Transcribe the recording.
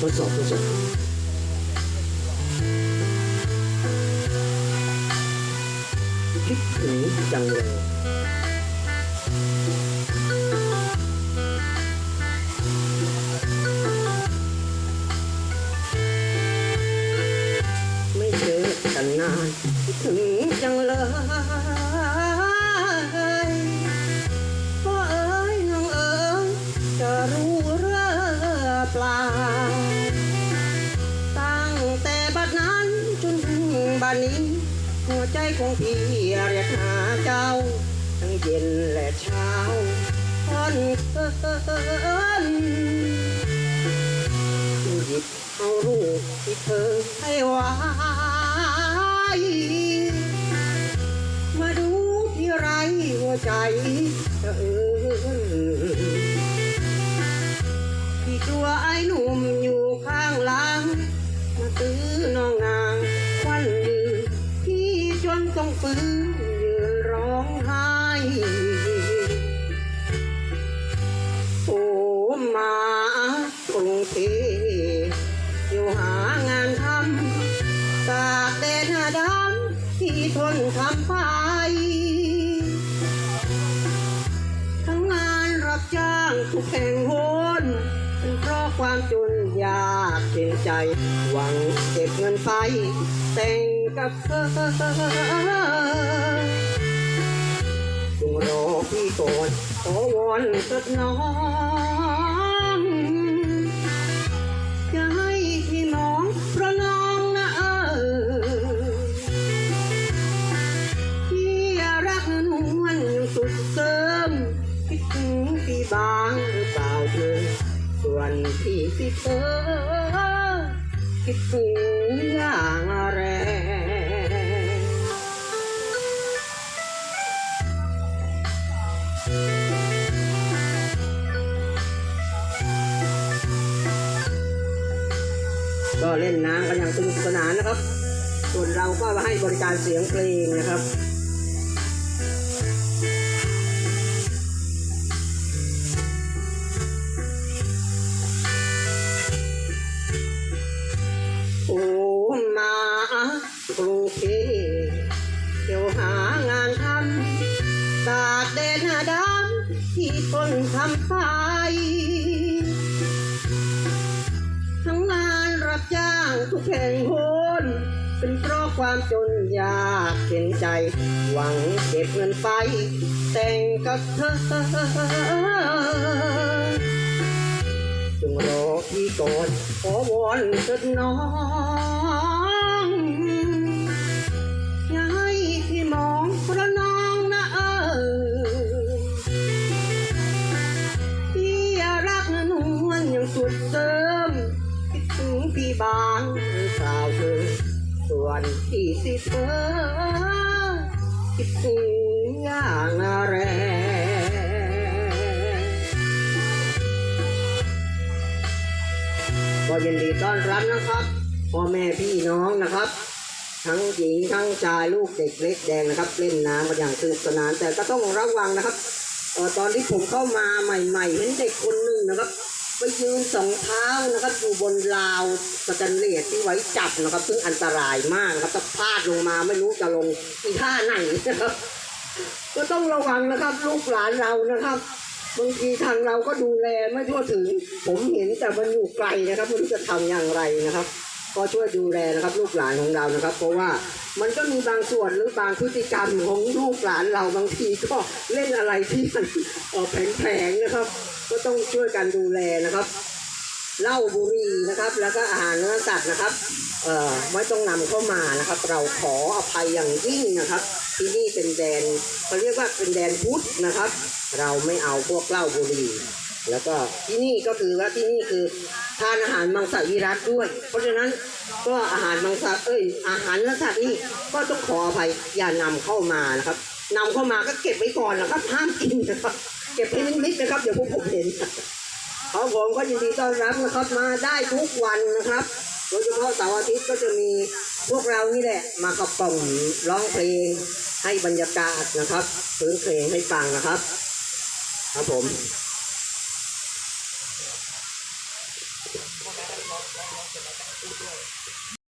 ทดสอบทดสอบคิดถึงจังเลยไม่เจอกันนานคิดถึงจังเลย เปล่า ตั้งแต่บัดนั้นจนถึงบัดนี้ หัวใจของพี่เรียกหาเจ้า ทั้งเย็นและเช้าทอนเคินหยิบเอารูปที่เธอให้ไว้มาดูที่ไรหัวใจจะเอิ ต้องฟื้นยืนร้องไห้ โอ้มากรุงเทพอยู่หางานทำตากแดดหน้าดำที่ทนทำไปทั้งงานรับจ้างทุกแห่งโหนเป็นเพราะความจนยากเข็นใจ หวังเก็บเงินไปแต่ง กับเธอจงรอพี่ก่อนขอวอนสักน้องจะให้พี่น้องเพราะน้องนะเออพี่รักนวลสุดเสริมคิดถึงพี่บางหรือเปล่าเธอส่วนพี่สิเธอคิดถึงอย่างแรง ก็เล่นน้ำกันอย่างสนุกสนานนะครับ ส่วนเราก็มาให้บริการเสียงเพลงนะครับโอ้มากรุงเทพเที่ยวหางานทำตากแดดหน้าดำที่ทนทำไป รับจ้างทุกแห่งโหนเป็นเพราะความจนยากเข็นใจ หวังเก็บเงินไป แต่งกับเธอจงรอพี่ก่อนขอวอนเถิดน้อง ส่วนพี่สิเธอคิดถึงอย่างแรงก็ยินดีต้อนรับนะครับพ่อแม่พี่น้องนะครับ ทั้งหญิงทั้งชายลูกเด็กเล็กแดงนะครับเล่นน้ำกันอย่างสนุกสนานแต่ก็ต้องระวังนะครับตอนที่ผมเข้ามาใหม่ ๆ เห็นเด็กคนหนึ่งนะครับ ไปยืนสองเท้านะครับอยู่บนราวสแตนเลสที่ไว้จับนะครับ ซึ่งอันตรายมากนะครับถ้าพลาดลงมาไม่รู้จะลงอีท่าไหนนะครับ ก็ต้องระวังนะครับ ลูกหลานเรานะครับบางทีทางเราก็ดูแลไม่ทั่วถึง ผมเห็นแต่มันอยู่ไกลนะครับไม่รู้จะทำอย่างไรนะครับ ก็ช่วยดูแลนะครับลูกหลานของเรานะครับ เพราะว่ามันก็มีบางส่วนหรือบางพฤติกรรมของลูกหลานเราบางทีก็เล่นอะไรที่มันแผลงๆนะครับ ก็ต้องช่วยกันดูแลนะครับเหล้าบุหรี่นะครับ แล้วก็อาหารเนื้อสัตว์นะครับเอ่อไม่ต้องนำเข้ามานะครับ เราขออภัยอย่างยิ่งนะครับ ที่นี่เป็นแดนเขาเรียกว่าเป็นแดนพุทธนะครับ เราไม่เอาพวกเหล้าบุหรี่ แล้วก็ที่นี่ก็คือว่าที่นี่คือทานอาหารมังสวิรัตด้วย เพราะฉะนั้นก็อาหารมังสเอ้ยอาหารเนื้อสัตว์นี่ก็ต้องขออภัยอย่านำเข้ามานะครับนำเข้ามาก็เก็บไว้ก่อนนะครับห้ามกินนะครับ เก็บให้นิดๆนะครับเดี๋ยวพวกผมเห็นเของผมก็ยินดีต้อนรับนะครับมาได้ทุกวันนะครับโดยเฉพาะเสาร์อาทิตย์ก็จะมีพวกเรานี่แหละมาขับกล่อมร้องเพลงให้บรรยากาศนะครับพื้นเพลงให้ฟังนะครับ ครับผม